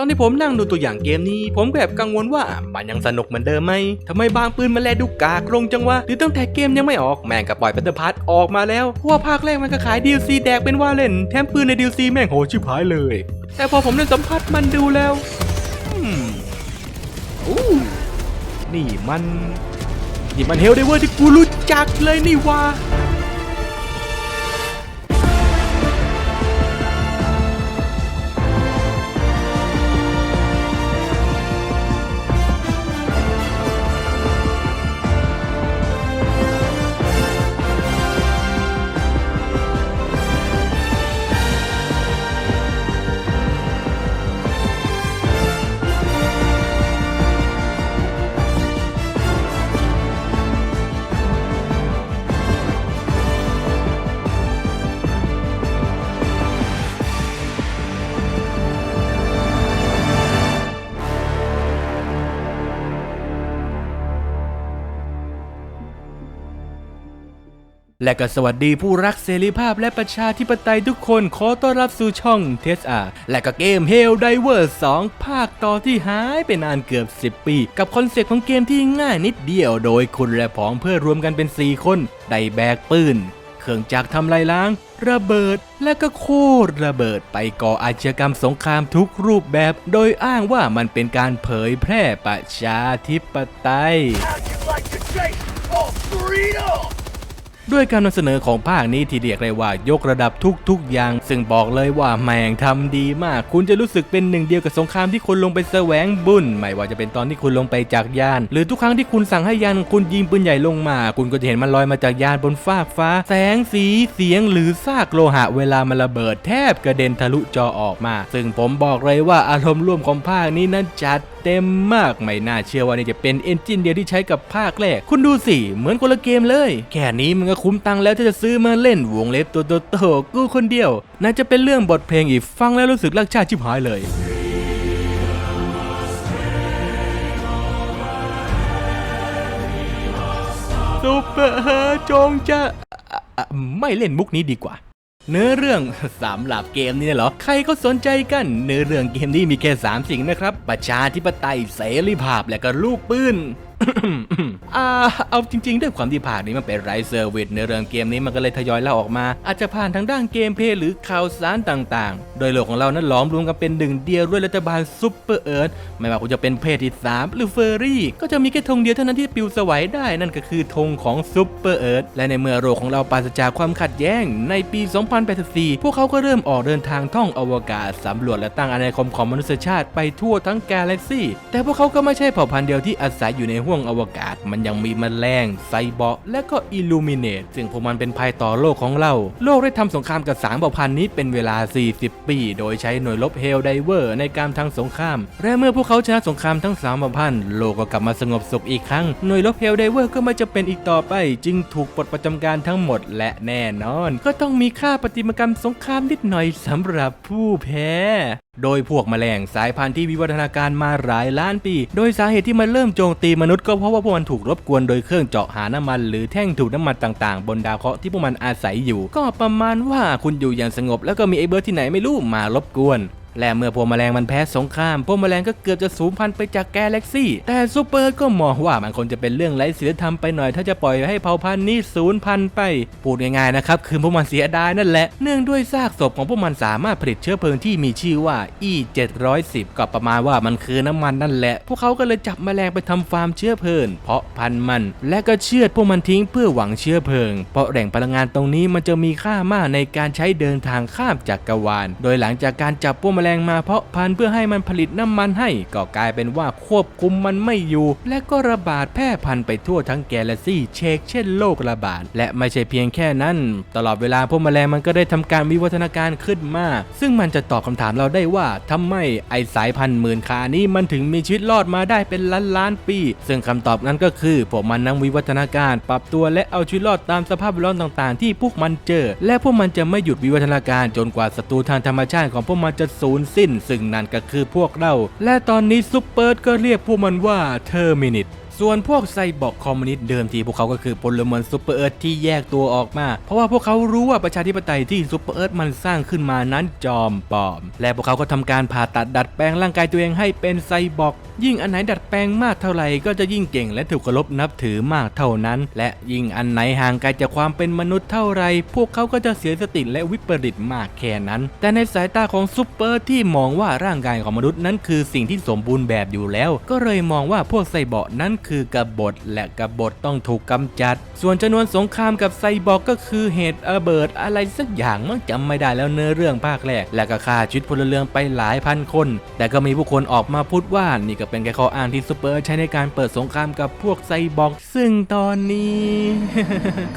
ตอนที่ผมนั่งดูตัวอย่างเกมนี้ ผมก็แอบกังวลว่ามันยังสนุกเหมือนเดิมไหมทำไมบางปืนมันแลดูกากลงจังวะ หรือตั้งแต่เกมยังไม่ออกแม่งก็ปล่อยเป็นเตอร์พาร์ทออกมาแล้วเพราะว่าภาคแรกมันก็ขาย DLC แดกเป็นว่าเล่น แถมปืนใน DLC แม่งโหชิบหายเลย แต่พอผมได้สัมผัสมันดูแล้วอืมอู้นี่มัน นี่มันเฮลเดเวอร์ที่กูรู้จักเลยนี่วะ และก็สวัสดีผู้รักเสรีภาพและประชาธิปไตยทุกคนขอต้อนรับสู่ช่องเทสอาและก็เกม Hell Diver 2 ภาคต่อที่หายไปนานเกือบ 10 ปี กับคอนเซ็ปต์ของเกมที่ง่ายนิดเดียว โดยคุณและผองเพื่อรวมกันเป็น 4 คนได้แบกปืน เครื่องจักรทำลายล้าง ระเบิดและก็โคตรระเบิดไปก่ออาชญากรรมสงครามทุกรูปแบบ โดยอ้างว่ามันเป็นการเผยแพร่ประชาธิปไตย How'd you like to taste Alfredo? ด้วยการนำเสนอของภาคนี้ที่เรียกได้ว่ายกระดับทุกๆอย่าง ซึ่งบอกเลยว่าแม่งทำดีมาก คุณจะรู้สึกเป็นหนึ่งเดียวกับสงครามที่คุณลงไปแสวงบุญ ไม่ว่าจะเป็นตอนที่คุณลงไปจากยาน หรือทุกครั้งที่คุณสั่งให้ยานคุณยิงปืนใหญ่ลงมา คุณก็จะเห็นมันลอยมาจากยานบนฟากฟ้า แสงสีเสียงหรือซากโลหะเวลามันระเบิดแทบกระเด็นทะลุจอออกมา ซึ่งผมบอกเลยว่าอารมณ์ร่วมของภาคนี้นั้นจัดเต็มมากไม่น่าเชื่อว่านี่จะเป็นเอนจินเดียวที่ใช้กับภาคแรก คุณดูสิ เหมือนคนละเกมเลย แค่นี้มันก็คุ้มตังค์แล้วที่จะซื้อมาเล่นวงเล็บตัวโตๆกูคนเดียว น่าจะเป็นเรื่องบทเพลงอีกฟังแล้วรู้สึกรักชาติชิบหายเลยซูเปอร์จงจะไม่เล่นมุกนี้ดีกว่า เนื้อเรื่องสามหลับเกมนี่เหรอ ใครก็สนใจกัน เนื้อเรื่องเกมนี้มีแค่3สิ่งนะครับ ประชาธิปไตยเสรีภาพและก็ลูกปืน อ่าเอาจริง ๆ ด้วยความที่ภาคนี้มันเป็นไรเซอร์วิสในเรื่องเกมนี้มันก็เลยทยอยเล่าออกมา อาจจะผ่านทางด้านเกมเพลย์หรือข่าวสารต่างๆ โดยโลกของเรานั้นหลอมรวมกันเป็นหนึ่งเดียวด้วยรัฐบาลซุปเปอร์เอิร์ธไม่ว่าคุณจะเป็นเพศที่3หรือเฟอร์รี่ ก็จะมีแค่ธงเดียวเท่านั้นที่ปลิวสวัยได้นั่นก็คือธงของซุปเปอร์เอิร์ธและในเมื่อโลกของเราปราศจากความขัดแย้งในปี 2084 พวกเขาก็เริ่มออกเดินทางท่องอวกาศสำรวจและตั้งอาณาคมของมนุษยชาติไปทั่วทั้งกาแล็กซี่แต่พวกเขาก็ไม่ใช่เผ่าพันธุ์เดียวที่อาศัยอยู่ในหวงอวกาศมันยังมีแมลงไซบอร์กและก็อิลูมิเนตซึ่งพวกมันเป็นภัยต่อโลกของเรา โลกได้ทำสงครามกับสามเผ่าพันธุ์นี้เป็นเวลา 40 ปี โดยใช้หน่วยรบเฮลไดเวอร์ในการทางสงคราม และเมื่อพวกเขาชนะสงครามทั้งสามเผ่าพันธุ์โลกก็กลับมาสงบสุขอีกครั้งหน่วยรบเฮลไดเวอร์ก็ไม่จะเป็นอีกต่อไป จึงถูกปลดประจำการทั้งหมดและแน่นอน ก็ต้องมีค่าปฏิมากรรมสงครามนิดหน่อยสำหรับผู้แพ้ โดยพวกแมลงสายพันธุ์ที่วิวัฒนาการมาหลายล้านปี โดยสาเหตุที่มันเริ่มโจมตีมนุษย์ก็เพราะว่าพวกมันถูกรบกวนโดยเครื่องเจาะหาน้ำมัน หรือแท่งถูกน้ำมันต่างๆ บนดาวเคราะห์ที่พวกมันอาศัยอยู่ ก็ประมาณว่าคุณอยู่อย่างสงบ แล้วก็มีไอ้เบิร์ดที่ไหนไม่รู้มารบกวน และเมื่อพวกแมลงมันแพ้สงคราม พวกแมลงก็เกือบจะสูญพันธุ์ไปจากแกาแล็กซี่ แต่ซูเปอร์ก็มองว่ามันคงจะเป็นเรื่องไร้ศีลธรรมไปหน่อย ถ้าจะปล่อยให้เผ่าพันธุ์นี้สูญพันธุ์ไป พูดง่ายๆนะครับ คือพวกมันเสียดายนั่นแหละ เนื่องด้วยซากศพของพวกมันสามารถผลิตเชื้อเพลิงที่มีชื่อว่า E 710 ก็ประมาณว่ามันคือน้ำมันนั่นแหละ พวกเขาก็เลยจับแมลงไปทำฟาร์มเชื้อเพลิง เพาะพันธุ์มัน และก็เชือดพวกมันทิ้งเพื่อหวังเชื้อเพลิง เพราะแหล่งพลังงานตรงนี้มันจะมีค่ามากในการใช้เดินทางข้ามจักรวาล โดยหลังจากการจับพวกแมลงมาเพาะพันธุ์เพื่อให้มันผลิตน้ำมันให้ ก็กลายเป็นว่าควบคุมมันไม่อยู่ และก็ระบาดแพร่พันธุ์ไปทั่วทั้งแกลเล็กซี่เชกเช่นโรคระบาด และไม่ใช่เพียงแค่นั้น ตลอดเวลาพวกแมลงมันก็ได้ทำการวิวัฒนาการขึ้นมา ซึ่งมันจะตอบคำถามเราได้ว่าทำไมไอสายพันธุ์หมื่นขานี้มันถึงมีชีวิตรอดมาได้เป็นล้านล้านปี ซึ่งคำตอบนั้นก็คือพวกมันนั้นวิวัฒนาการ ปรับตัวและเอาชีวิตรอดตามสภาพแวดล้อมต่าง ๆ ที่พวกมันเจอ และพวกมันจะไม่หยุดวิวัฒนาการจนกว่าศัตรูทางธรรมชาติของพวกมันจะสูญสิ้น ซึ่งนั่นก็คือพวกเรา และตอนนี้ซุปเปอร์ก็เรียกพวกมันว่าเทอร์มินิต ส่วนพวกไซบอร์กคอมมิวนิสต์เดิมทีพวกเขาก็คือพลเมืองซูเปอร์เอิร์ธที่แยกตัวออกมา เพราะว่าพวกเขารู้ว่าประชาธิปไตยที่ซูเปอร์เอิร์ธมันสร้างขึ้นมานั้นจอมปลอม และพวกเขาก็ทำการผ่าตัดดัดแปลงร่างกายตัวเองให้เป็นไซบอร์กยิ่งอันไหนดัดแปลงมากเท่าไหร่ก็จะยิ่งเก่งและถูกเคารพนับถือมากเท่านั้น และยิ่งอันไหนห่างไกลจากความเป็นมนุษย์เท่าไหร่พวกเขาก็จะเสียสติและวิปริตมากแค่นั้น แต่ในสายตาของซูเปอร์ที่มองว่าร่างกายของมนุษย์นั้นคือสิ่งที่สมบูรณ์แบบอยู่แล้ว ก็เลยมองว่าพวกไซบอร์กนั้นคือกบฏและกบฏต้องถูกกำจัด ส่วนจำนวนสงครามกับไซบอร์กก็คือเหตุระเบิดอะไรสักอย่างมั่งจำไม่ได้แล้วเนื้อเรื่องภาคแรก และก็ฆ่าชีวิตพลเรือนไปหลายพันคน แต่ก็มีผู้คนออกมาพูดว่านี่ก็เป็นแค่ข้ออ้างที่ซูเปอร์ใช้ในการเปิดสงครามกับพวกไซบอร์กซึ่งตอนนี้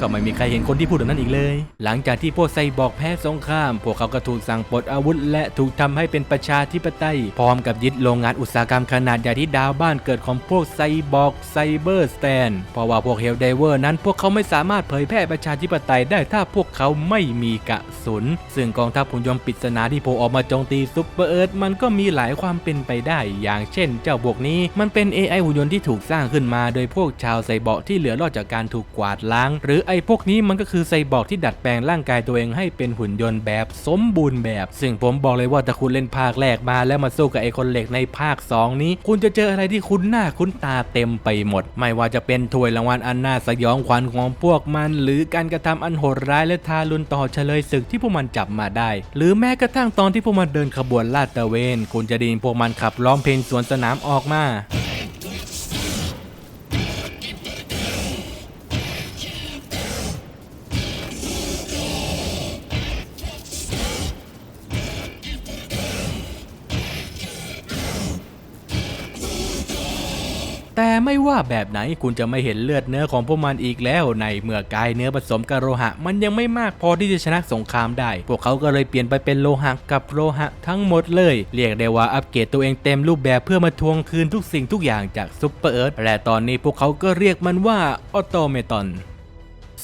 ก็ไม่มีใครเห็นคนที่พูดแบบนั้นอีกเลย หลังจากที่พวกไซบอร์กแพ้สงคราม พวกเขาก็ถูกสั่งปลดอาวุธ และถูกทำให้เป็นประชาธิปไตย พร้อมกับยึดโรงงานอุตสาหกรรมขนาดใหญ่ที่ดาวบ้านเกิดของพวกไซบอร์กไซเบอร์สแตนเพราะว่าพวกเฮลไดเวอร์นั้นพวกเขาไม่สามารถเผยแพร่ประชาธิปไตยได้ถ้าพวกเขาไม่มีกระสุน ซึ่งกองทัพหุ่นยนต์ปริศนาที่โผล่ออกมาโจมตีซุปเปอร์เอิร์ธมันก็มีหลายความเป็นไปได้ อย่างเช่น เจ้าบวกนี้มันเป็น AI หุ่นยนต์ที่ถูกสร้างขึ้นมาโดยพวกชาวไซบอร์กที่เหลือรอดจากการถูกกวาดล้าง หรือไอ้พวกนี้มันก็คือไซบอร์กที่ดัดแปลงร่างกายตัวเองให้เป็นหุ่นยนต์แบบสมบูรณ์แบบ ซึ่งผมบอกเลยว่าถ้าคุณเล่นภาคแรกมาแล้วมาสู้กับไอ้คนเหล็กในภาค 2 นี้ คุณจะเจออะไรที่คุ้นหน้าคุ้นตาเต็มไปหมด ไม่ว่าจะเป็นถ้วยรางวัลอันน่าสยองขวัญของพวกมัน หรือการกระทำอันโหดร้ายและทารุณต่อเฉลยศึกที่พวกมันจับมาได้ หรือแม้กระทั่งตอนที่พวกมันเดินขบวนลาดตระเวน คุณจะไดยินพวกมันขับล้อมเพลงสวนสนามออกมา ว่าแบบไหนคุณจะไม่เห็นเลือดเนื้อของพวกมันอีกแล้วในเมื่อกายเนื้อผสมกับโลหะ มันยังไม่มากพอที่จะชนะสงครามได้ พวกเขาก็เลยเปลี่ยนไปเป็นโลหะกับโลหะทั้งหมดเลย เรียกได้ว่าอัปเกรดตัวเองเต็มรูปแบบเพื่อมาทวงคืนทุกสิ่งทุกอย่างจากซุปเปอร์เอิร์ธและตอนนี้พวกเขาก็เรียกมันว่าออโตเมตอน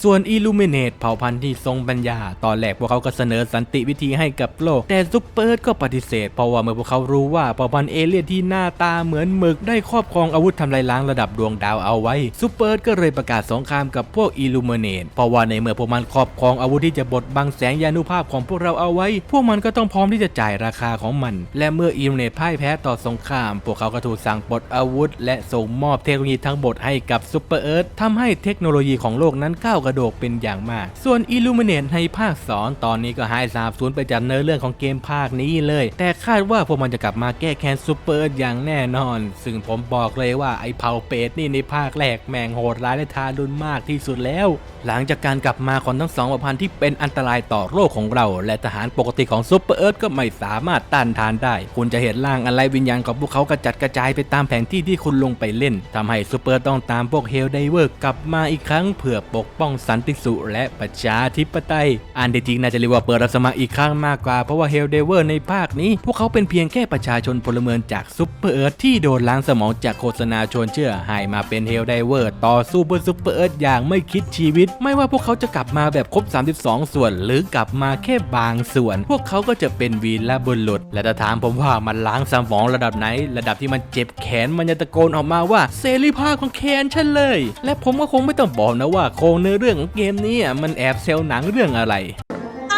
ส่วน Illuminate เผ่าพันธุ์ที่ทรงปัญญา ตอนแรกพวกเขาก็เสนอสันติวิธีให้กับโลก แต่ซุปเปอร์ก็ปฏิเสธ เพราะว่าเมื่อพวกเขารู้ว่าเผ่าพันธุ์เอเลี่ยนที่หน้าตาเหมือนหมึกได้ครอบครองอาวุธทำลายล้างระดับดวงดาวเอาไว้ซุปเปอร์ก็เลยประกาศสงครามกับพวก Illuminate เพราะว่าในเมื่อพวกมันครอบครองอาวุธที่จะบดบังแสงยานุภาพของพวกเราเอาไว้ พวกมันก็ต้องพร้อมที่จะจ่ายราคาของมัน และเมื่อ Illuminate พ่ายแพ้ต่อสงคราม พวกเขาก็ถูกสั่งปลดอาวุธ และส่งมอบเทคโนโลยีทั้งหมดให้กับซุปเปอร์เอิร์ธทำให้เทคโนโลยีของโลกนั้นก้าวกระโดดเป็นอย่างมาก ส่วน Illuminate ในภาค 2 ตอนนี้ก็หายสาบสูญไปจากเนื้อเรื่องของเกมภาคนี้เลย แต่คาดว่าพวกมันจะกลับมาแก้แค้นซูเปอร์อย่างแน่นอน ซึ่งผมบอกเลยว่าไอ้เผ่าเป็ดนี่ในภาคแรกแม่งโหดร้ายและทารุณมากที่สุดแล้วหลังจากการกลับมาของทั้งสองเผ่าพันธ์ที่เป็นอันตรายต่อโลกของเรา และทหารปกติของซุปเปอร์เอิร์ธก็ไม่สามารถต้านทานได้ คุณจะเห็นร่างอะไรวิญญาณของพวกเขากระจัดกระจายไปตามแผนที่ที่คุณลงไปเล่นทำให้ซุปเปอร์ต้องตามพวกเฮลไดเวอร์กลับมาอีกครั้งเพื่อปกป้องสันติสุขและประชาธิปไตย อันที่จริงน่าจะเรียกว่าเปิดรับสมัครอีกครั้งมากกว่าเพราะว่าเฮลไดเวอร์ในภาคนี้ พวกเขาเป็นเพียงแค่ประชาชนพลเมืองจากซุปเปอร์เอิร์ธที่โดนล้างสมองจากโฆษณาชวนเชื่อให้มาเป็นเฮลไดเวอร์ต่อสู้เพื่อซุปเปอร์เอิร์ธอย่างไม่คิดชีวิตไม่ว่าพวกเขาจะกลับมาแบบครบ 32 ส่วน หรือกลับมาแค่บางส่วน พวกเขาก็จะเป็นวีรบุรุษ และถ้าถามผมว่ามันล้างสมองระดับไหน ระดับที่มันเจ็บแขนมันจะตะโกนออกมาว่าเสรีภาพของแขนฉันเลย และผมก็คงไม่ต้องบอกนะว่าโครงเนื้อเรื่องของเกมนี้มันแอบเซลหนังเรื่องอะไร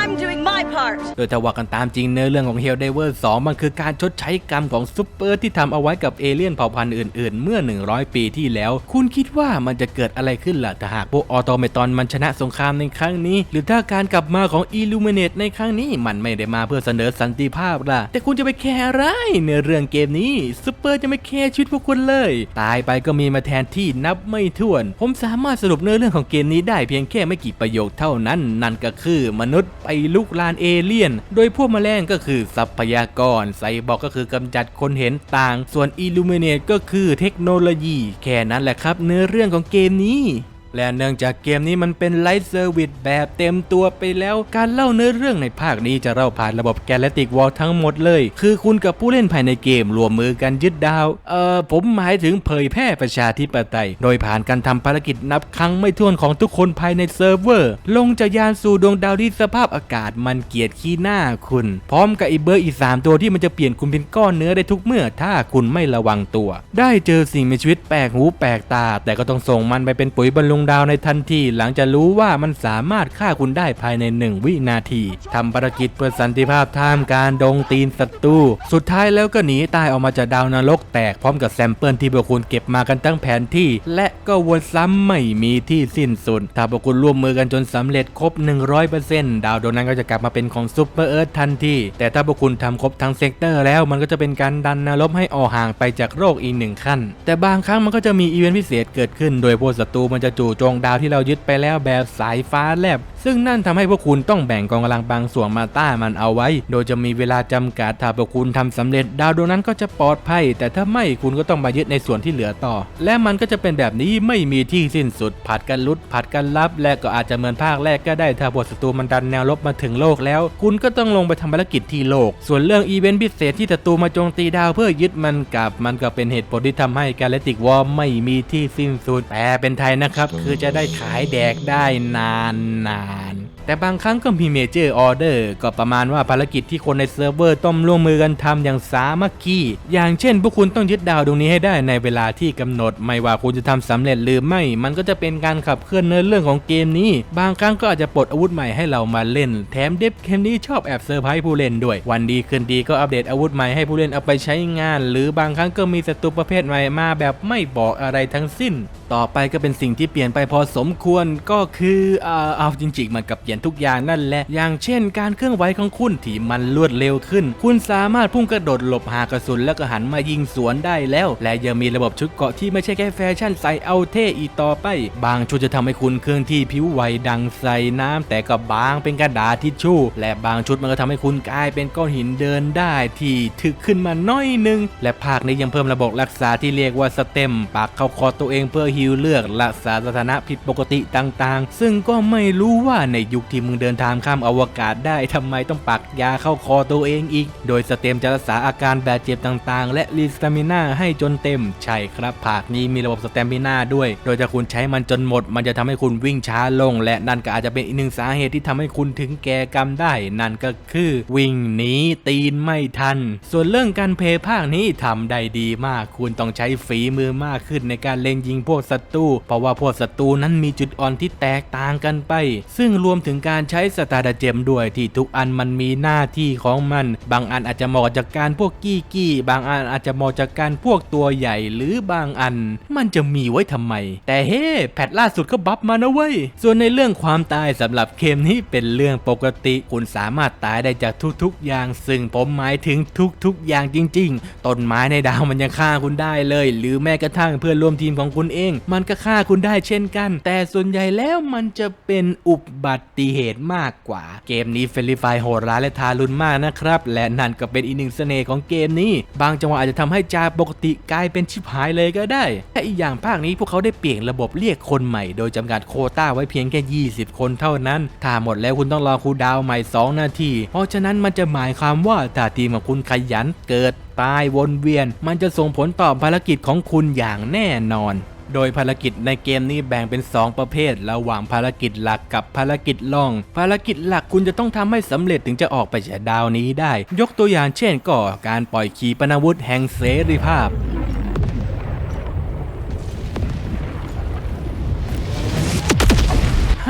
I'm doing my part. โดยถ้าว่ากันตามจริงเนื้อเรื่องของ Helldiver 2 มันคือการชดใช้กรรมของซุปเปอร์ที่ทำเอาไว้กับเอเลี่ยนเผ่าพันธุ์อื่นๆ เมื่อ 100 ปีที่แล้ว คุณคิดว่ามันจะเกิดอะไรขึ้นล่ะถ้าหากพวกออโตเมตอนมันชนะสงครามในครั้งนี้ หรือถ้าการกลับมาของ Illuminate ในครั้งนี้มันไม่ได้มาเพื่อเสนอสันติภาพล่ะ แต่คุณจะไปแคร์อะไรในเรื่องเกมนี้ซุปเปอร์จะไม่แคร์ชีวิตพวกคุณเลย ตายไปก็มีมาแทนที่นับไม่ถ้วน ผมสามารถสรุปเนื้อเรื่องของเกมนี้ได้เพียงแค่ไม่กี่ประโยคเท่านั้น นั่นก็คือมนุษย์ไปลุกลานเอเลี่ยน โดยพวกแมลงก็คือทรัพยากรไซบอร์กก็คือกำจัดคนเห็นต่าง ส่วนอิลูเมเนตก็คือเทคโนโลยี แค่นั้นแหละครับ เนื้อเรื่องของเกมนี้ และเนื่องจากเกมนี้มันเป็นไลฟ์เซอร์วิสแบบเต็มตัวไปแล้ว การเล่าเนื้อเรื่องในภาคนี้จะเล่าผ่านระบบแกลติกวอลทั้งหมดเลย คือคุณกับผู้เล่นภายในเกมรวมมือกันยึดดาว เอ่อ ผมหมายถึงเผยแพร่ประชาธิปไตย โดยผ่านการทำภารกิจนับครั้งไม่ถ้วนของทุกคนภายในเซิร์ฟเวอร์ ลงจากยานสู่ดวงดาวที่สภาพอากาศมันเกียดขี้หน้าคุณ พร้อมกับอีเบอร์อีสามตัวที่มันจะเปลี่ยนคุณเป็นก้อนเนื้อได้ทุกเมื่อ ถ้าคุณไม่ระวังตัว ได้เจอสิ่งมีชีวิตแปลกหูแปลกตา แต่ก็ต้องส่งมันไปเป็นปุ๋ยบรรลุงดาวในทันทีหลังจากรู้ว่ามันสามารถฆ่าคุณได้ภายในหนึ่งวินาทีทำภารกิจเพื่อสันติภาพท่ามกลารดงตีนศัตรูสุดท้ายแล้วก็หนีตายออกมาจากดาวนรกแตกพร้อมกับแซมเปิลที่พวกคุณเก็บมากันตั้งแผนที่ และก็วนซ้ำไม่มีที่สิ้นสุดถ้าพวกคุณร่วมมือกันจนสำเร็จครบ 100%ดาวดวงนั้นก็จะกลับมาเป็นของซุปเปอร์เอิร์ธทันทีแต่ถ้าพวกคุณทำครบทั้งเซกเตอร์แล้วมันก็จะเป็นการดันนรกให้ออกห่างไปจากโลกอีกหนึ่งขั้น แต่บางครั้งมันก็จะมีอีเวนต์พิเศษเกิดขึ้น โดยพวกศัตรูมันจะจู่โจงดาวที่เรายึดไปแล้วแบบสายฟ้าแลบซึ่งนั่นทำให้พวกคุณต้องแบ่งกองกำลังบางส่วนมาต้านมันเอาไว้ โดยจะมีเวลาจำกัดถ้าพวกคุณทำสำเร็จ ดาวดวงนั้นก็จะปลอดภัย แต่ถ้าไม่คุณก็ต้องมายึดในส่วนที่เหลือต่อ และมันก็จะเป็นแบบนี้ไม่มีที่สิ้นสุด ผัดกันลุด ผัดกันรับและก็อาจจะเหมือนภาคแรกก็ได้ถ้าบทศัตรูมันดันแนวลบมาถึงโลกแล้ว คุณก็ต้องลงไปทำภารกิจที่โลก ส่วนเรื่องอีเวนต์พิเศษที่ศัตรูมาโจมตีดาวเพื่อยึดมันกลับ มันก็เป็นเหตุผลที่ทำให้กาเลติกวอร์ไม่มีที่สิ้นสุดแปลเป็นไทยนะครับ คือจะได้ขายแดกได้นานนานๆแต่บางครั้งก็มีเมเจอร์ออเดอร์ก็ประมาณว่าภารกิจที่คนในเซิร์ฟเวอร์ต้องร่วมมือกันทำอย่างสามัคคี อย่างเช่น พวกคุณต้องยึดดาวดวงนี้ให้ได้ในเวลาที่กำหนด ไม่ว่าคุณจะทำสำเร็จหรือไม่ มันก็จะเป็นการขับเคลื่อนเนื้อเรื่องของเกมนี้ บางครั้งก็อาจจะปลดอาวุธใหม่ให้เรามาเล่น แถมเดฟเกมนี้ชอบแอบเซอร์ไพรส์ผู้เล่นด้วย วันดีคืนดีก็อัปเดตอาวุธใหม่ให้ผู้เล่นเอาไปใช้งาน หรือบางครั้งก็มีศัตรูประเภทใหม่มาแบบไม่บอกอะไรทั้งสิ้น ต่อไปก็เป็นสิ่งที่เปลี่ยนไปพอสมควรก็คือเอ่อเอาจริงๆมันกับเปลี่ยนทุกอย่างนั่นแหละ อย่างเช่น การเคลื่อนไหวของคุณที่มันรวดเร็วขึ้น คุณสามารถพุ่งกระโดดหลบหากระสุนแล้วก็หันมายิงสวนได้แล้ว และยังมีระบบชุดเกาะที่ไม่ใช่แค่แฟชั่นใส่เอาเท่อีกต่อไป บางชุดจะทำให้คุณเคลื่อนที่ผิวไหวดังใส่น้ำแต่ก็บางเป็นกระดาษทิชชู่ และบางชุดมันก็ทำให้คุณกลายเป็นก้อนหินเดินได้ที่ถึกขึ้นมาน้อยนึง และภาคนี้ยังเพิ่มระบบรักษาที่เรียกว่าสเต็มปักเข้าคอตัวเองเพื่อฮิวเลือกรักษาสถานะผิดปกติต่างๆ ซึ่งก็ไม่รู้ว่าในยุคที่มึงเดินทางข้ามอวกาศได้ทำไมต้องปักยาเข้าคอตัวเองอีก โดยสเต็มจะรักษาอาการบาดเจ็บต่างๆ และรีสตามิน่าให้จนเต็ม ใช่ครับภาคนี้มีระบบสเตมิน่าด้วย โดยถ้าคุณใช้มันจนหมด มันจะทำให้คุณวิ่งช้าลง และนั่นก็อาจจะเป็นอีกหนึ่งสาเหตุที่ทำให้คุณถึงแก่กรรมได้ นั่นก็คือวิ่งหนีตีนไม่ทัน ส่วนเรื่องการเพลย์ภาคนี้ทำได้ดีมาก คุณต้องใช้ฝีมือมากขึ้นในการเล็งยิงพวกศัตรูเพราะว่าพวกศัตรูนั้นมีจุดอ่อนที่แตกต่างกันไป ซึ่งรวมถึงถึงการใช้สตาร์ดเจมด้วยที่ทุกอันมันมีหน้าที่ของมัน บางอันอาจจะเหมาะจากการพวกกี้กี้บางอันอาจจะเหมาะจากการพวกตัวใหญ่หรือบางอัน มันจะมีไว้ทำไม แต่เฮ้แพทล่าสุดก็บัฟมานะเว้ย ส่วนในเรื่องความตายสำหรับเกมนี้เป็นเรื่องปกติ คุณสามารถตายได้จากทุกๆ อย่าง ซึ่งผมหมายถึงทุกๆ อย่างจริง ๆ ต้นไม้ในดาวมันยังฆ่าคุณได้เลย หรือแม้กระทั่งเพื่อนร่วมทีมของคุณเอง มันก็ฆ่าคุณได้เช่นกัน แต่ส่วนใหญ่แล้วมันจะเป็นอุบัติเหตุมากกว่า เกมนี้เฟลิฟายโหดร้ายและทารุณมากนะครับ และนั่นก็เป็นอีกหนึ่งเสน่ห์ของเกมนี้ บางจังหวะอาจจะทำให้จาปกติกลายเป็นชิบหายเลยก็ได้แต่อีกอย่างภาคนี้พวกเขาได้เปลี่ยนระบบเรียกคนใหม่ โดยจำกัดโคต้าไว้เพียงแค่ 20 คนเท่านั้น ถ้าหมดแล้วคุณต้องรอคูดาวใหม่ 2 นาที เพราะฉะนั้นมันจะหมายความว่าถ้าทีมของคุณขยันเกิด ตายวนเวียน มันจะส่งผลต่อภารกิจของคุณอย่างแน่นอน โดยภารกิจในเกมนี้แบ่งเป็น 2 ประเภท ระหว่างภารกิจหลักกับภารกิจล่อง ภารกิจหลักคุณจะต้องทำให้สำเร็จถึงจะออกไปจากดาวนี้ได้ ยกตัวอย่างเช่นก่อการปล่อยขีปนาวุธแห่งเสรีภาพ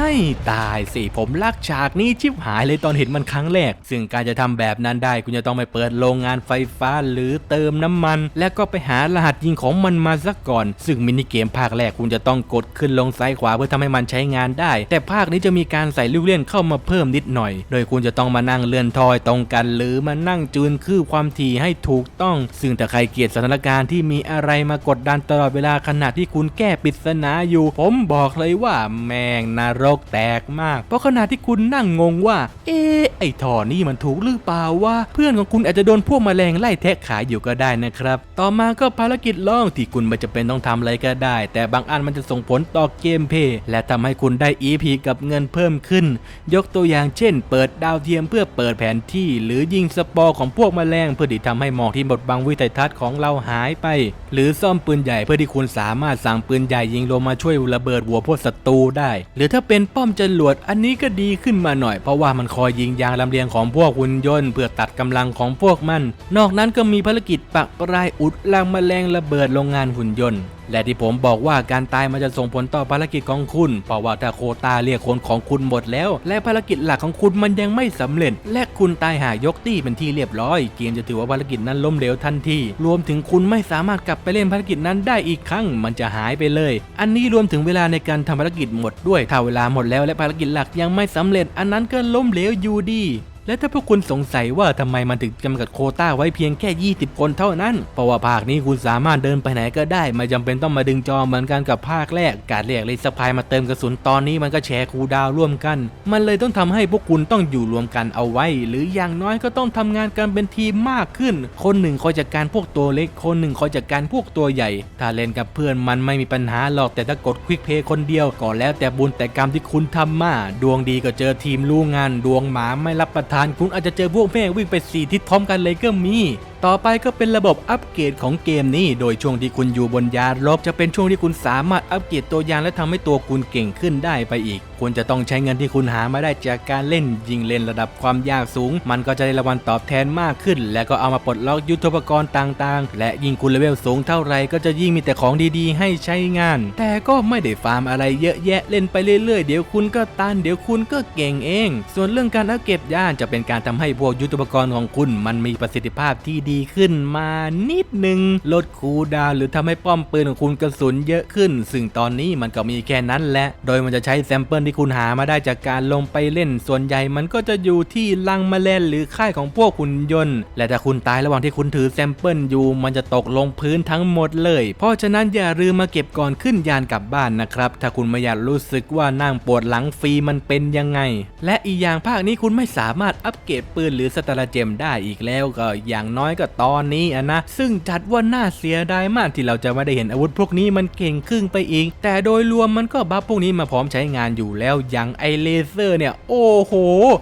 ให้ตายสิผมรักฉากนี้ชิบหายเลยตอนเห็นมันครั้งแรก ซึ่งการจะทำแบบนั้นได้คุณจะต้องไปเปิดโรงงานไฟฟ้าหรือเติมน้ำมัน แล้วก็ไปหารหัสยิงของมันมาซะก่อน ซึ่งมินิเกมภาคแรกคุณจะต้องกดขึ้นลงซ้ายขวาเพื่อทำให้มันใช้งานได้ แต่ภาคนี้จะมีการใส่ลูกเล่นเข้ามาเพิ่มนิดหน่อย โดยคุณจะต้องมานั่งเลื่อนทอยตรงกัน หรือมานั่งจูนคือความถี่ให้ถูกต้อง ซึ่งถ้าใครเกลียดสถานการณ์ที่มีอะไรมากดดันตลอดเวลาขณะที่คุณแก้ปริศนาอยู่ ผมบอกเลยว่าแม่งนรกกแตกมาก เพราะขณะที่คุณนั่งงงว่า เอ๊ไอ้ท่อนี่มันถูกหรือเปล่าวะเพื่อนของคุณอาจจะโดนพวกแมลงไล่แทะขายอยู่ก็ได้นะครับ ต่อมาก็ภารกิจล่องที่คุณไม่จะเป็นต้องทำอะไรก็ได้ แต่บางอันมันจะส่งผลต่อเกมเพย์และทำให้คุณได้ EP กับเงินเพิ่มขึ้น ยกตัวอย่างเช่น เปิดดาวเทียมเพื่อเปิดแผนที่ หรือยิงสปอร์ของพวกแมลงเพื่อที่ทำให้หมอกที่บดบังวิสัยทัศน์ของเราหายไป หรือซ่อมปืนใหญ่เพื่อที่คุณสามารถสั่งปืนใหญ่ยิงลงมาช่วยระเบิดหัวพวกศัตรูได้ หรือถ้าเป็นป้อมจรวดอันนี้ก็ดีขึ้นมาหน่อย เพราะว่ามันคอยยิงยางลำเลียงของพวกหุ่นยนต์เพื่อตัดกำลังของพวกมัน นอกนั้นก็มีภารกิจปักปลายอุดลังแมลงระเบิดโรงงานหุ่นยนต์ และที่ผมบอกว่าการตายมันจะส่งผลต่อภารกิจของคุณ เพราะว่าถ้าโคตาเรียกคนของคุณหมดแล้ว และภารกิจหลักของคุณมันยังไม่สำเร็จ และคุณตายหายกตี้เป็นที่เรียบร้อย เกมจะถือว่าภารกิจนั้นล้มเหลวทันที รวมถึงคุณไม่สามารถกลับไปเล่นภารกิจนั้นได้อีกครั้ง มันจะหายไปเลย อันนี้รวมถึงเวลาในการทำภารกิจหมดด้วย ถ้าเวลาหมดแล้วและภารกิจหลักยังไม่สำเร็จ อันนั้นก็ล้มเหลวอยู่ดี และถ้าพวกคุณสงสัยว่าทำไมมันถึงจำกัดโคต้าไว้เพียงแค่ 20 คนเท่านั้น เพราะว่าภาคนี้คุณสามารถเดินไปไหนก็ได้ ไม่จำเป็นต้องมาดึงจอเหมือนกันกับภาคแรก การเรียกเลยสปายมาเติมกระสุนตอนนี้มันก็แชร์คูดาวร่วมกัน มันเลยต้องทำให้พวกคุณต้องอยู่รวมกันเอาไว้ หรืออย่างน้อยก็ต้องทำงานกันเป็นทีมมากขึ้น คนหนึ่งคอยจัดการพวกตัวเล็ก คนหนึ่งคอยจัดการพวกตัวใหญ่ ถ้าเล่นกับเพื่อนมันไม่มีปัญหาหรอกแต่ถ้ากดควิกเพย์คนเดียวก็แล้วแต่บุญแต่กรรมที่คุณทำมา ดวงดีก็เจอทีมรู้งาน ดวงหมาไม่รับประทานานคุณอาจจะเจอพวกแม่วิ่งไปสี่ทิศพร้อมกันเลยก็มี ต่อไปก็เป็นระบบอัปเกรดของเกมนี้ โดยช่วงที่คุณอยู่บนยานลบจะเป็นช่วงที่คุณสามารถอัปเกรดตัวยานและทำให้ตัวคุณเก่งขึ้นได้ไปอีก คุณจะต้องใช้เงินที่คุณหามาได้จากการเล่นยิงเล่นระดับความยากสูง มันก็จะได้รางวัลตอบแทนมากขึ้น และก็เอามาปลดล็อกยุทธปกรณ์ต่างๆ และยิ่งคุณเลเวลสูงเท่าไหร่ก็จะยิ่งมีแต่ของดีๆ ให้ใช้งาน แต่ก็ไม่ได้ฟาร์มอะไรเยอะแยะเล่นไปเรื่อยๆ เดี๋ยวคุณก็ตันเดี๋ยวคุณก็เก่งเอง ส่วนเรื่องการอัปเกรดยานจะเป็นการทำให้พวกยุทธปกรณ์ของคุณ มันมีประสิทธิภาพที่ดีขึ้นมานิดนึง ลดคูดาวหรือทำให้ป้อมปืนของคุณกระสุนเยอะขึ้น ซึ่งตอนนี้มันก็มีแค่นั้นแหละ โดยมันจะใช้แซมเปิลที่คุณหามาได้จากการลงไปเล่น ส่วนใหญ่มันก็จะอยู่ที่ลังแมลงหรือค่ายของพวกหุ่นยนต์ และถ้าคุณตายระหว่างที่คุณถือแซมเปิลอยู่ มันจะตกลงพื้นทั้งหมดเลย เพราะฉะนั้นอย่าลืมมาเก็บก่อนขึ้นยานกลับบ้านนะครับ ถ้าคุณไม่อยากรู้สึกว่านั่งปวดหลังฟรีมันเป็นยังไง และอีกอย่างภาคนี้คุณไม่สามารถอัปเกรดปืนหรือสตาร์เจมได้อีกแล้วก็อย่างน้อยก็ตอนนี้อะนะ ซึ่งจัดว่าน่าเสียดายมากที่เราจะไม่ได้เห็นอาวุธพวกนี้มันเก่งขึ้นไปอีก แต่โดยรวมมันก็บัฟพวกนี้มาพร้อมใช้งานอยู่แล้วอย่างไอเลเซอร์เนี่ย โอ้โห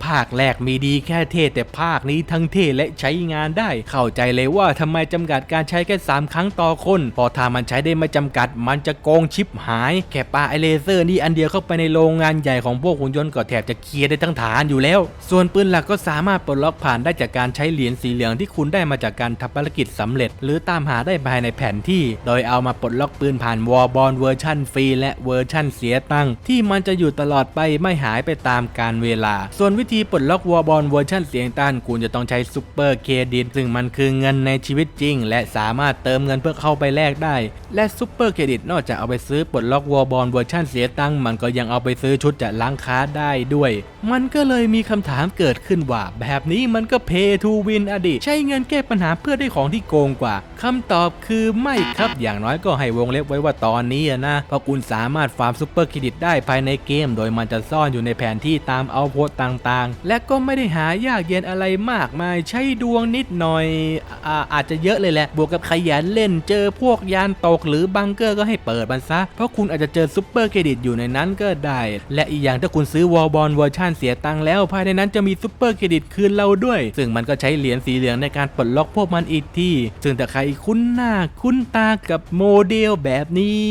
ภาคแรกมีดีแค่เท่แต่ภาคนี้ทั้งเท่และใช้งานได้ เข้าใจเลยว่าทำไมจำกัดการใช้แค่ 3 ครั้งต่อคน พอถ้ามันใช้ได้ไม่จำกัด มันจะโกงชิปหาย แค่ปาไอเลเซอร์นี่อันเดียวเข้าไปในโรงงานใหญ่ของพวกหุ่นยนต์ก็แทบจะเคลียร์ได้ทั้งฐานอยู่แล้ว ส่วนปืนหลักก็สามารถปลดล็อกผ่านได้จากการใช้เหรียญสีเหลืองที่คุณได้มาจากการทำภารกิจสำเร็จ หรือตามหาได้ภายในแผนที่ โดยเอามาปลดล็อกปืนผ่านวอร์บอลเวอร์ชันฟรีและเวอร์ชันเสียตังที่มันจะอยู่ตลอดไปไม่หายไปตามการเวลา ส่วนวิธีปลดล็อกวอร์บอลเวอร์ชันเสียงตันคุณจะต้องใช้ซูเปอร์เครดิตซึ่งมันคือเงินในชีวิตจริง และสามารถเติมเงินเพื่อเข้าไปแลกได้ และซูเปอร์เครดิตนอกจากเอาไปซื้อปลดล็อกวอร์บอลเวอร์ชันเสียตังมันก็ยังเอาไปซื้อชุดจากร้านค้าได้ด้วย มันก็เลยมีคำถามเกิดขึ้นว่า แบบนี้มันก็ pay to win อดีใช้เงินแก้ปัญหาเพื่อได้ของที่โกงกว่าคำตอบคือไม่ครับอย่างน้อยก็ให้วงเล็บไว้ว่าตอนนี้นะเพราะคุณสามารถฟาร์มซูเปอร์เครดิตได้ภายในเกม โดยมันจะซ่อนอยู่ในแผนที่ตามเอาโพสต่างๆ และก็ไม่ได้หายากเย็นอะไรมากมาย ใช้ดวงนิดหน่อยอาอาจจะเยอะเลยแหละ บวกกับขยันเล่นเจอพวกยานตกหรือบังเกอร์ก็ให้เปิดมันซะ เพราะคุณอาจจะเจอซูเปอร์เครดิตอยู่ในนั้นก็ได้ และอีกอย่างถ้าคุณซื้อวอลบอลเวอร์ชันเสียตังค์แล้ว ภายในนั้นจะมีซูเปอร์เครดิตคืนเราด้วย ซึ่งมันก็ใช้เหรียญสีเหลืองในการปลดล็อกพวกมันอีกที่ซึ่งถ้าใครคุ้นหน้าคุ้นตากับโมเดลแบบนี้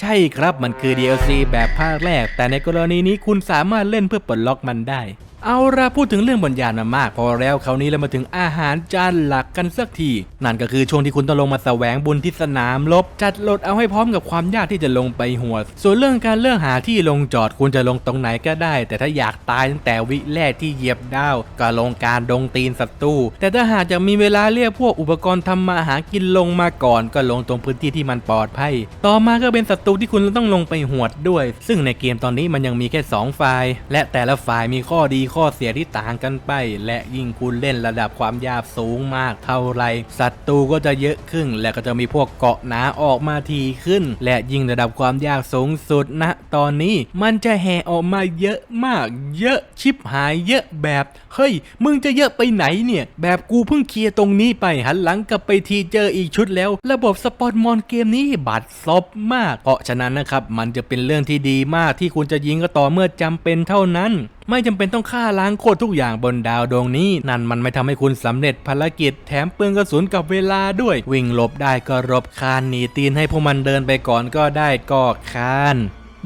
ใช่ครับมันคือ DLC แบบภาคแรก แต่ในกรณีนี้คุณสามารถเล่นเพื่อปลดล็อกมันได้ เอาละพูดถึงเรื่องบนยานมามาก พอแล้วคราวนี้เรามาถึงอาหารจานหลักกันสักที นั่นก็คือช่วงที่คุณต้องลงมาแสวงบุญที่สนามรบจัดโหลดเอาให้พร้อมกับความยากที่จะลงไปหัว ส่วนเรื่องการเลือกหาที่ลงจอดคุณจะลงตรงไหนก็ได้ แต่ถ้าอยากตายตั้งแต่วิแรกที่เหยียบดาว ก็ลงการดงตีนศัตรูแต่ถ้าหากจะมีเวลาเรียกพวกอุปกรณ์ทำมาหากินลงมาก่อน ก็ลงตรงพื้นที่ที่มันปลอดภัย ต่อมาก็เป็นศัตรูที่คุณต้องลงไปหวดด้วย ซึ่งในเกมตอนนี้มันยังมีแค่สองไฟและแต่ละไฟล์มีข้อดีข้อเสียที่ต่างกันไป และยิ่งคุณเล่นระดับความยากสูงมากเท่าไรศัตรูก็จะเยอะขึ้น และก็จะมีพวกเกาะหนาออกมาทีขึ้น และยิ่งระดับความยากสูงสุดณตอนนี้มันจะแห่ออกมาเยอะมาก เยอะชิบหายเยอะแบบเฮ้ยมึงจะเยอะไปไหนเนี่ย แบบกูเพิ่งเคลียร์ตรงนี้ไปหันหลังกลับไปทีเจออีกชุดแล้ว ระบบสปอนมอนเกมนี้บัดซบมาก เพราะฉะนั้นนะครับมันจะเป็นเรื่องที่ดีมากที่คุณจะยิงก็ต่อเมื่อจำเป็นเท่านั้น ไม่จำเป็นต้องฆ่าล้างโคตรทุกอย่างบนดาวดวงนี้ นั่นมันไม่ทำให้คุณสำเร็จภารกิจแถมเปลืองกระสุนกับเวลาด้วย วิ่งหลบได้ก็หลบคานหนีตีนให้พวกมันเดินไปก่อนก็ได้ก็คาน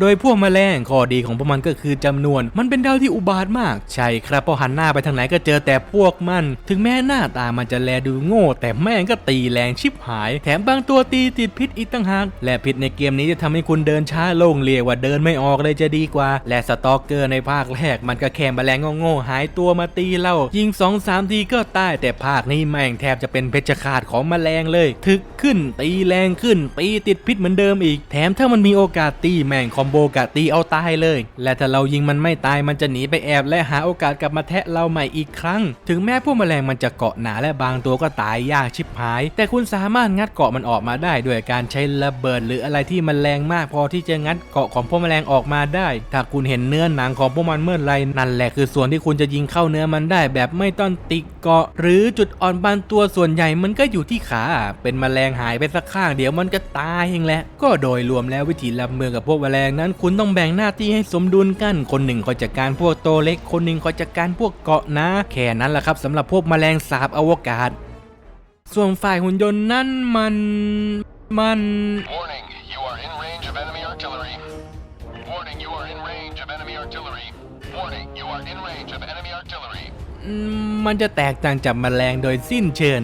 โดยพวกแมลงข้อดีของพวกมันก็คือจำนวน มันเป็นดาวที่อุบาทมาก ใช่ครับพอหันหน้าไปทางไหนก็เจอแต่พวกมัน ถึงแม้หน้าตามันจะแลดูโง่ แต่แม่งก็ตีแรงชิบหาย แถมบางตัวตีติดพิษอีกต่างหาก และพิษในเกมนี้จะทำให้คุณเดินช้าลงเรียกว่าเดินไม่ออกเลยจะดีกว่า และสตอกเกอร์ในภาคแรกมันก็แค่แมลงโง่ๆหายตัวมาตีเรายิง2อสามทีก็ตายแต่ภาคนี้แม่งแทบจะเป็นเพชฌฆาตของแมลงเลย ถึกขึ้นตีแรงขึ้นตีติดพิษเหมือนเดิมอีก แถมถ้ามันมีโอกาสตีแม่งคอมโบกะตีเอาตายเลย และถ้าเรายิงมันไม่ตายมันจะหนีไปแอบและหาโอกาสกลับมาแทะเราใหม่อีกครั้ง ถึงแม้พวกแมลงมันจะเกาะหนาและบางตัวก็ตายยากชิบหาย แต่คุณสามารถงัดเกาะมันออกมาได้ด้วยการใช้ระเบิดหรืออะไรที่มันแรงมากพอที่จะงัดเกาะของพวกแมลงออกมาได้ ถ้าคุณเห็นเนื้อหนังของพวกมันเมื่อไรนั่นแหละคือส่วนที่คุณจะยิงเข้าเนื้อมันได้แบบไม่ต้องติดเกาะ หรือจุดอ่อนบางตัวส่วนใหญ่มันก็อยู่ที่ขา เป็นแมลงหายไปสักข้างเดี๋ยวมันก็ตายเองแหละ ก็โดยรวมแล้ววิธีรับมือกับพวกแมลงนั้นคุณต้องแบ่งหน้าที่ให้สมดุลกัน คนหนึ่งคอยจัดการพวกตัวเล็ก คนหนึ่งคอยจัดการพวกเกาะนะ แค่นั้นแหละครับสำหรับพวกแมลงสาบอวกาศ ส่วนฝ่ายหุ่นยนต์นั้นมันมัน Warning, you are in range of enemy artillery. Warning, you are in range of enemy artillery. Warning, you are in range of enemy artillery. อืมมันจะแตกต่างจากแมลงโดยสิ้นเชิง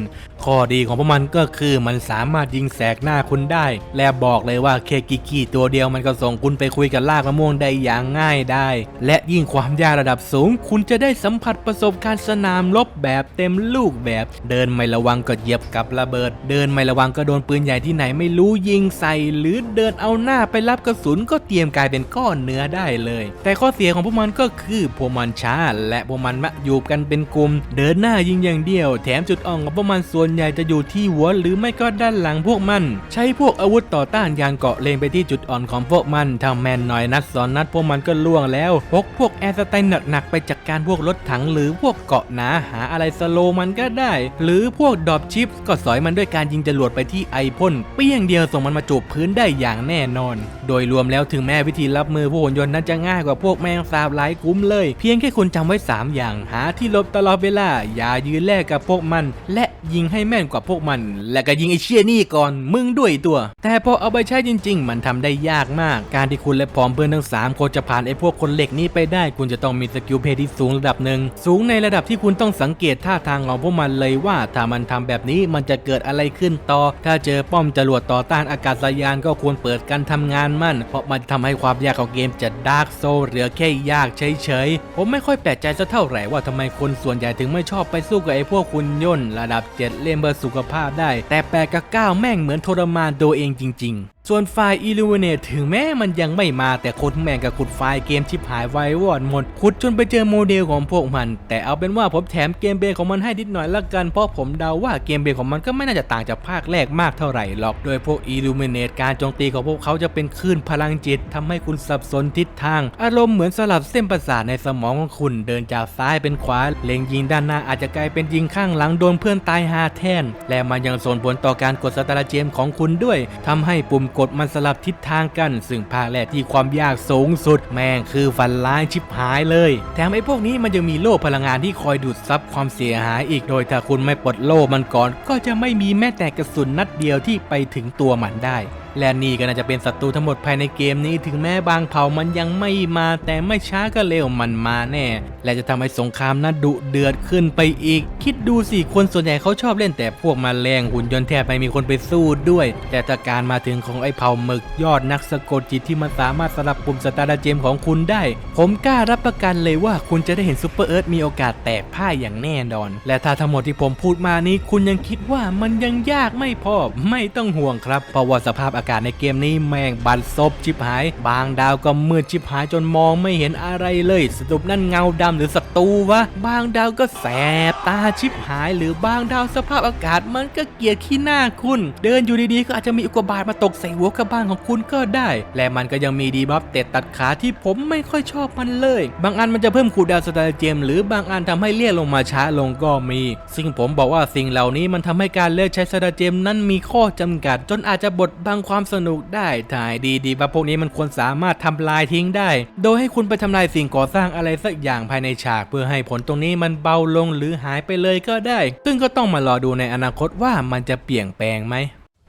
ข้อดีของพวกมันก็คือมันสามารถยิงแสกหน้าคุณได้ และบอกเลยว่าเคกิกิตัวเดียวมันก็ส่งคุณไปคุยกับลากมะม่วงได้อย่างง่ายได้ และยิ่งความยากระดับสูง คุณจะได้สัมผัสประสบการณ์สนามรบแบบเต็มลูกแบบ เดินไม่ระวังก็เหยียบกับระเบิด เดินไม่ระวังก็โดนปืนใหญ่ที่ไหนไม่รู้ยิงใส่ หรือเดินเอาหน้าไปรับกระสุนก็เตรียมกลายเป็นก้อนเนื้อได้เลย แต่ข้อเสียของพวกมันก็คือพวกมันช้า และพวกมันมักอยู่กันเป็นกลุ่ม เดินหน้ายิงอย่างเดียว แถมจุดอ่อนของพวกมันส่วนใหญ่จะอยู่ที่หัวหรือไม่ก็ด้านหลังพวกมัน ใช้พวกอาวุธต่อต้านยานเกาะเลงไปที่จุดอ่อนของพวกมันถ้าแมนหน่อยนัดสอนนัดพวกมันก็ล่วงแล้วพกพวกแอร์สไตน์หนักๆไปจัดการพวกรถถังหรือพวกเกาะหนาหาอะไรสโลมันก็ได้ หรือพวกดอปชิปก็สอยมันด้วยการยิงจรวดไปที่ไอพ่นเปี้ยงเดียวส่งมันมาจูบพื้นได้อย่างแน่นอน โดยรวมแล้วถึงแม้วิธีรับมือพวกหุ่นยนต์นั้นจะง่ายกว่าพวกแมงสาบหลายกลุ่มเลย เพียงแค่คุณจำไว้ 3 อย่างหาที่หลบตลอดเวลาอย่ายืนแลกกับพวกมัน และยิงให้แม่นกว่าพวกมัน และก็ยิงไอเชี่ยนี่ก่อนมึงด้วยตัว แต่พอเอาไปใช้จริง ๆ มันทำได้ยากมาก การที่คุณและพร้อมเพื่อนทั้ง3คนจะผ่านไอพวกคนเหล็กนี้ไปได้ คุณจะต้องมีสกิลเพย์ที่สูงระดับหนึ่งสูงในระดับที่คุณต้องสังเกตท่าทางของพวกมันเลยว่าถ้ามันทำแบบนี้มันจะเกิดอะไรขึ้นต่อ ถ้าเจอป้อมจรวดต่อต้านอากาศยานก็ควรเปิดการทำงานมั่น เพราะมันทำให้ความยากของเกมจะดาร์กโซเหลือแค่ยากเฉยๆผมไม่ค่อยแปลกใจสักเท่าไหร่ว่าทำไมคนส่วนใหญ่ถึงไม่ชอบไปสู้กับไอพวกคุณย่นระดับ 7เล่มเบอร์สุขภาพได้ แต่แปลกกับก้าวแม่งเหมือนทรมานตัวเองจริง ส่วนไฟล์ Illuminate ถึงแม้มันยังไม่มาแต่คนแม่งกับขุดไฟล์เกมชิบหายไว้วอดหมด ขุดจนไปเจอโมเดลของพวกมัน แต่เอาเป็นว่าผมแถมเกมเบย์ของมันให้นิดหน่อยละกัน เพราะผมเดาว่าเกมเบย์ของมันก็ไม่น่าจะต่างจากภาคแรกมากเท่าไหร่หรอก โดยพวก Illuminate การโจมตีของพวกเขาจะเป็นคลื่นพลังจิตทำให้คุณสับสนทิศทาง อารมณ์เหมือนสลับเส้นประสาทในสมองของคุณเดินจากซ้ายเป็นขวาเล็งยิงด้านหน้าอาจจะกลายเป็นยิงข้างหลังโดนเพื่อนตายหาแทน และมันยังส่งผลต่อการกดสตาร์เจมของคุณด้วยทำให้ปุ่มกดมันสลับทิศทางกัน ซึ่งภาคแรกที่ความยากสูงสุด แม่งคือฟันร้ายชิบหายเลย แถมไอ้พวกนี้มันยังมีโล่พลังงานที่คอยดูดซับความเสียหายอีกโดยถ้าคุณไม่ปลดโล่มันก่อน ก็จะไม่มีแม้แต่กระสุนนัดเดียวที่ไปถึงตัวมันได้ และนี่ก็น่าจะเป็นศัตรูทั้งหมดภายในเกมนี้ถึงแม้บางเผ่ามันยังไม่มา แต่ไม่ช้าก็เร็วมันมาแน่ และจะทำให้สงครามนั้นดุเดือดขึ้นไปอีก คิดดูสิคนส่วนใหญ่เขาชอบเล่นแต่พวกมาแรงหุ่นยนต์แทบไม่มีคนไปสู้ด้วย แต่ถ้าการมาถึงของไอ้เผ่าหมึกยอดนักสะกดจิตที่มันสามารถสลับปุ่มสตาร์ดาเจมของคุณได้ ผมกล้ารับประกันเลยว่าคุณจะได้เห็นซูเปอร์เอิร์ธมีโอกาสแตกพ่ายอย่างแน่นอน และถ้าทั้งหมดที่ผมพูดมานี้คุณยังคิดว่ามันยังยากไม่พอไม่ต้องห่วงครับเพราะว่าสภาพอากาศในเกมนี้แม่งบันซบชิบหาย บางดาวก็มืดชิบหายจนมองไม่เห็นอะไรเลยสรุปนั่นเงาดำหรือสตูวะ บางดาวก็แสบตาชิบหาย หรือบางดาวสภาพอากาศมันก็เกลียดขี้หน้าคุณ เดินอยู่ดีๆก็อาจจะมีอุกกาบาตมาตกใส่หัวกระบ้านของคุณก็ได้ และมันก็ยังมีดีบัฟเตะตัดขาที่ผมไม่ค่อยชอบมันเลย บางอันมันจะเพิ่มคูดาวสตาร์เจมหรือบางอันทำให้เลี่ยลงมาช้าลงก็มี ซึ่งผมบอกว่าสิ่งเหล่านี้มันทำให้การเลือกใช้สตาร์เจมนั้นมีข้อจำกัด จนอาจจะบดบังความความสนุกได้ถ่ายดีดีว่าพวกนี้มันควรสามารถทำลายทิ้งได้ โดยให้คุณไปทำลายสิ่งก่อสร้างอะไรสักอย่างภายในฉาก เพื่อให้ผลตรงนี้มันเบาลงหรือหายไปเลยก็ได้ ซึ่งก็ต้องมารอดูในอนาคตว่ามันจะเปลี่ยนแปลงไหม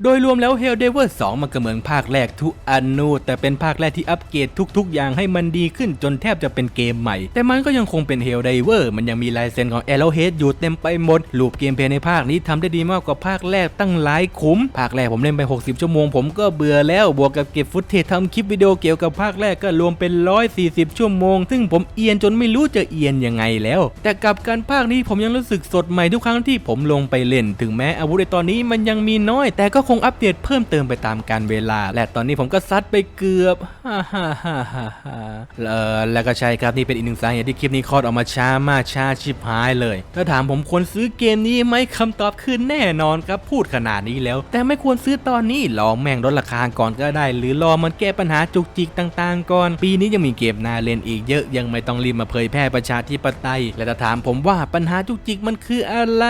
โดยรวมแล้ว Hell Diver 2 มันก็เหมือนภาคแรกทุกอนูแต่เป็นภาคแรกที่อัปเกรดทุก ๆ อย่างให้มันดีขึ้นจนแทบจะเป็นเกมใหม่ แต่มันก็ยังคงเป็น Hell Diver มันยังมีลายเซ็นของ Arrowhead อยู่เต็มไปหมดลูปเกมเพลย์ในภาคนี้ทำได้ดีมากกว่าภาคแรกตั้งหลายคุ้ม ภาคแรกผมเล่นไป 60 ชั่วโมงผมก็เบื่อแล้วบวกกับเก็บฟุตเทจทำคลิปวิดีโอเกี่ยวกับภาคแรกก็รวมเป็น 140 ชั่วโมง ซึ่งผมเอียนจนไม่รู้จะเอียนยังไงแล้ว แต่กับการภาคนี้ผมยังรู้สึกสดใหม่ทุกครั้งที่ผมลงไปเล่น ถึงแม้อาวุธในตอนนี้มันยังมีน้อยแต่ก็คงอัปเดตเพิ่มเติมไปตามการเวลา และตอนนี้ผมก็ซัดไปเกือบฮ่าฮ่าฮ่าฮ่าฮ่าเออแล้วก็ใช่ครับนี่เป็นอีกหนึ่งสาเหตุที่คลิปนี้คลอดออกมาช้ามากช้าชิบหายเลย ถ้าถามผมควรซื้อเกมนี้ไหมคำตอบคือแน่นอนครับพูดขนาดนี้แล้ว แต่ไม่ควรซื้อตอนนี้รอแม่งลดราคาก่อนก็ได้ หรือรอมันแก้ปัญหาจุกจิกต่างๆ ก่อน ปีนี้ยังมีเกมน่าเล่นอีกเยอะยังไม่ต้องรีบมาเผยแพร่ประชาธิปไตย และถ้าถามผมว่าปัญหาจุกจิกมันคืออะไร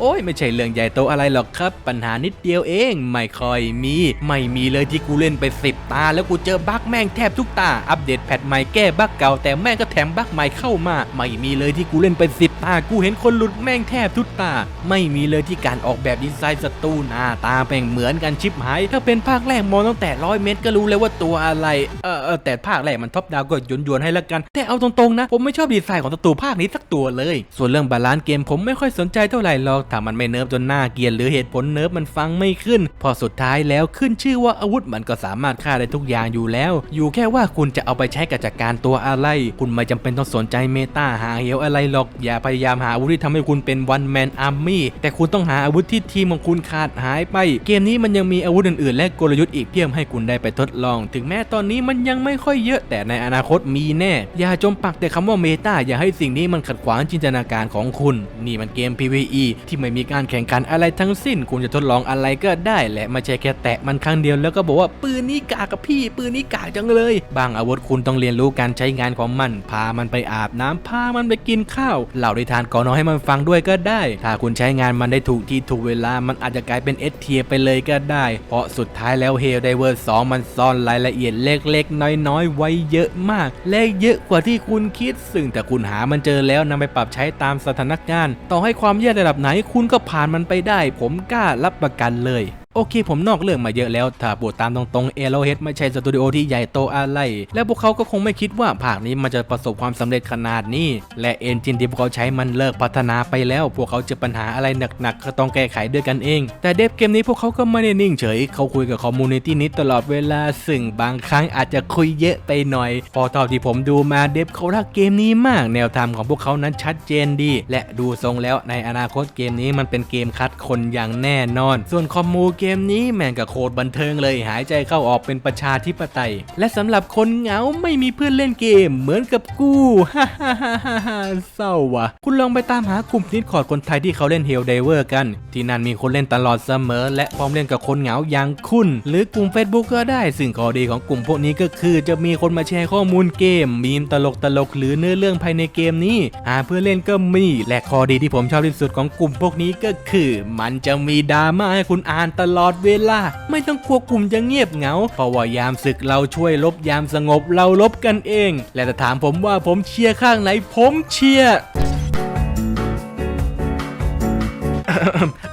โอ้ยไม่ใช่เรื่องใหญ่โตอะไรหรอกครับปัญหานิดเดียวเอง ไม่ค่อยมี ไม่มีเลยที่กูเล่นไปสิบตา แล้วกูเจอบั๊กแม่งแทบทุกตา อัปเดตแพทใหม่แก้บั๊กเก่าแต่แม่งก็แถมบั๊กใหม่เข้ามา ไม่มีเลยที่กูเล่นไปสิบตา กูเห็นคนหลุดแม่งแทบทุกตา ไม่มีเลยที่การออกแบบดีไซน์ศัตรูหน้าตาแม่งเหมือนกันชิบหาย ถ้าเป็นภาคแรกมองตั้งแต่ร้อยเมตรก็รู้เลยว่าตัวอะไร เออเออแต่ภาคแรกมันท็อปดาวก็ยวนให้ละกัน แต่เอาตรงๆนะ ผมไม่ชอบดีไซน์ของศัตรูภาคนี้สักตัวเลย ส่วนเรื่องบาลานซ์เกมผมไม่ค่อยสนใจเท่าไหร่หรอกถ้ามันไม่เนิร์ฟจนหน่าเกียดหรือเหตุผลเนิร์ฟมันฟังไม่ขึ้น พอสุดท้ายแล้วขึ้นชื่อว่าอาวุธมันก็สามารถฆ่าได้ทุกอย่างอยู่แล้ว อยู่แค่ว่าคุณจะเอาไปใช้กับจัดการตัวอะไร คุณไม่จำเป็นต้องสนใจเมตาหาเหวอะไรหรอก อย่าพยายามหาอาวุธที่ทำให้คุณเป็นวันแมนอาร์มี่แต่คุณต้องหาอาวุธที่ทีมของคุณขาดหายไป เกมนี้มันยังมีอาวุธอื่นๆ และกลยุทธ์อีกเพียบให้คุณได้ไปทดลอง ถึงแม้ตอนนี้มันยังไม่ค่อยเยอะแต่ในอนาคตมีแน่ อย่าจมปักแต่คำว่าเมตาอย่าให้สิ่งนี้มันขัดขวางจินตนาการของคุณ นี่มันเกม PVE ที่ไม่มีการแข่งขันอะไรทั้งสิ้น คุณจะทดลองอะไรก็ได้แหละไม่ใช่แค่แตะมันครั้งเดียวแล้วก็บอกว่าปืนนี้กากับพี่ ปืนนี้กากจังเลย บางอาวุธคุณต้องเรียนรู้การใช้งานของมัน พามันไปอาบน้ำพามันไปกินข้าวเล่านิทานก่อนนอนให้มันฟังด้วยก็ได้ ถ้าคุณใช้งานมันได้ถูกที่ถูกเวลามันอาจจะกลายเป็นเอสเทียไปเลยก็ได้ เพราะสุดท้ายแล้ว Hell Diver 2มันซ่อนรายละเอียดเล็กๆ น้อยๆ ไว้เยอะมาก และเยอะกว่าที่คุณคิด ซึ่งแต่คุณหามันเจอแล้วนำไปปรับใช้ตามสถานการณ์ ต่อให้ความแย่ระดับไหนคุณก็ผ่านมันไปได้ ผมกล้ารับประกันเลย โอเคผมนอกเรื่องมาเยอะแล้ว ถ้าพูดตามตรงๆ a อ o h e a d ไม่ใช่สตูดิโอที่ใหญ่โตอะไร และพวกเขาก็คงไม่คิดว่าภาคนี้มันจะประสบความสำเร็จขนาดนี้ และเอนจินที่พวกเขาใช้มันเลิกพัฒนาไปแล้ว พวกเขาเจอปัญหาอะไรหนักๆก็ต้องแก้ไขด้วยกันเอง แต่เดฟเกมนี้พวกเขาก็ไม่ได้นิ่งเฉย เขาคุยกับคอมมูนิตี้นี้ตลอดเวลาซึ่งบางครั้งอาจจะคุยเยอะไปหน่อย พอเท่าที่ผมดูมาเดฟเขารักเกมนี้มากแนวทางของพวกเขานั้นชัดเจนดี และดูทรงแล้วในอนาคตเกมนี้มันเป็นเกมคัดคนอย่างแน่นอน ส่วนคอมมูเกมนี้แม่งกับโคตรบันเทิงเลยหายใจเข้าออกเป็นประชาธิปไตย และสำหรับคนเหงาไม่มีเพื่อนเล่นเกม เหมือนกับกูฮ่าฮ่าฮ่าฮ่าฮ่าเศร้าว่ะ คุณลองไปตามหากลุ่มนิดคอร์ดคนไทยที่เขาเล่นเฮลเดเวอร์กัน ที่นั่นมีคนเล่นตลอดเสมอ และพร้อมเล่นกับคนเหงาอย่างคุณ หรือกลุ่ม Facebook ก็ได้ซึ่งข้อดีของกลุ่มพวกนี้ก็คือจะมีคนมาแชร์ข้อมูลเกม มีมตลกตลกหรือเนื้อเรื่องภายในเกมนี้หาเพื่อเล่นก็มีและข้อดีที่ผมชอบที่สุดของกลุ่มพวกนี้ก็คือ มันจะมีดราม่าให้คุณอ่านตลลอดเวลา ไม่ต้องกลัวกลุ่มจะเงียบเหงาเพราะว่ายามศึกเราช่วยลบยามสงบเราลบกันเอง และถ้าถามผมว่าผมเชียร์ข้างไหนผมเชียร์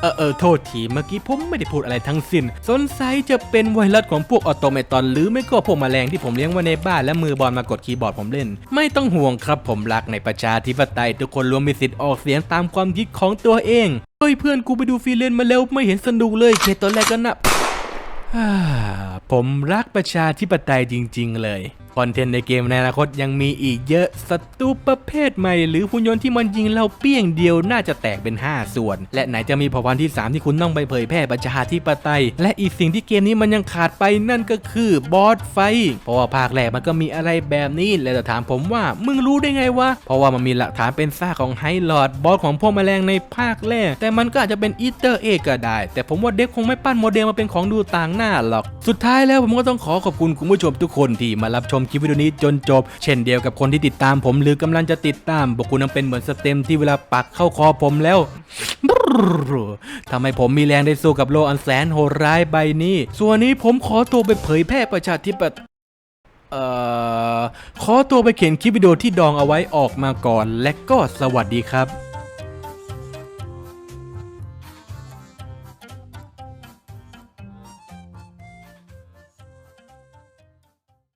เออเออโทษทีเมื่อกี้ผมไม่ได้พูดอะไรทั้งสิ้น สนสัยจะเป็นไวรัสของพวกออโตเมตอนหรือไม่ก็พวกแมลงที่ผมเลี้ยงไว้ในบ้านและมือบอลมากดคีย์บอร์ดผมเล่น ไม่ต้องห่วงครับผมรักในประชาธิปไตยทุกคนล้วนมีสิทธิ์ออกเสียงตามความคิดของตัวเองเฮ้ยเพื่อนกูไปดูฟีเลนมาแล้วไม่เห็นสนุกเลยแค่ตอนแรกก็นะฮ่าผมรักประชาธิปไตยจริง ๆ เลย คอนเทนต์ในเกมในอนาคตยังมีอีกเยอะศัตรูประเภทใหม่หรือหุ่นยนต์ที่มันยิงเราเปี้ยงเดียวน่าจะแตกเป็น 5 ส่วน และไหนจะมีเผ่าพันธุ์ที่ 3 ที่คุณต้องไปเผยแพร่ประชาธิปไตย และอีกสิ่งที่เกมนี้มันยังขาดไปนั่นก็คือบอสไฟ เพราะว่าภาคแรกมันก็มีอะไรแบบนี้แล้วจะถามผมว่ามึงรู้ได้ไงวะเพราะว่ามันมีหลักฐานเป็นซากของไฮลอดบอสของพวกแมลงในภาคแรกแต่มันก็อาจจะเป็นอีเตอร์เอกก็ได้ แต่ผมว่าเด็กคงไม่ปั้นโมเดลมาเป็นของดูต่างหน้าหรอก สุดท้ายแล้วผมก็ต้องขอขอบคุณคุณผู้ชมทุกคนที่มารับชมคลิปวิดีโอนี้จนจบ เช่นเดียวกับคนที่ติดตามผม หรือกำลังจะติดตามพวกคุณนั้นเป็นเหมือนสเต็มที่เวลาปักเข้าคอผมแล้วทำให้ผมมีแรงได้สู้กับโลกอันแสนโหดร้ายใบนี้ ส่วนนี้ผมขอตัวไปเผยแพร่ประชาธิปไตยเอ่อ ขอตัวไปเขียนคลิปวิดีโอที่ดองเอาไว้ออกมาก่อน และก็สวัสดีครับ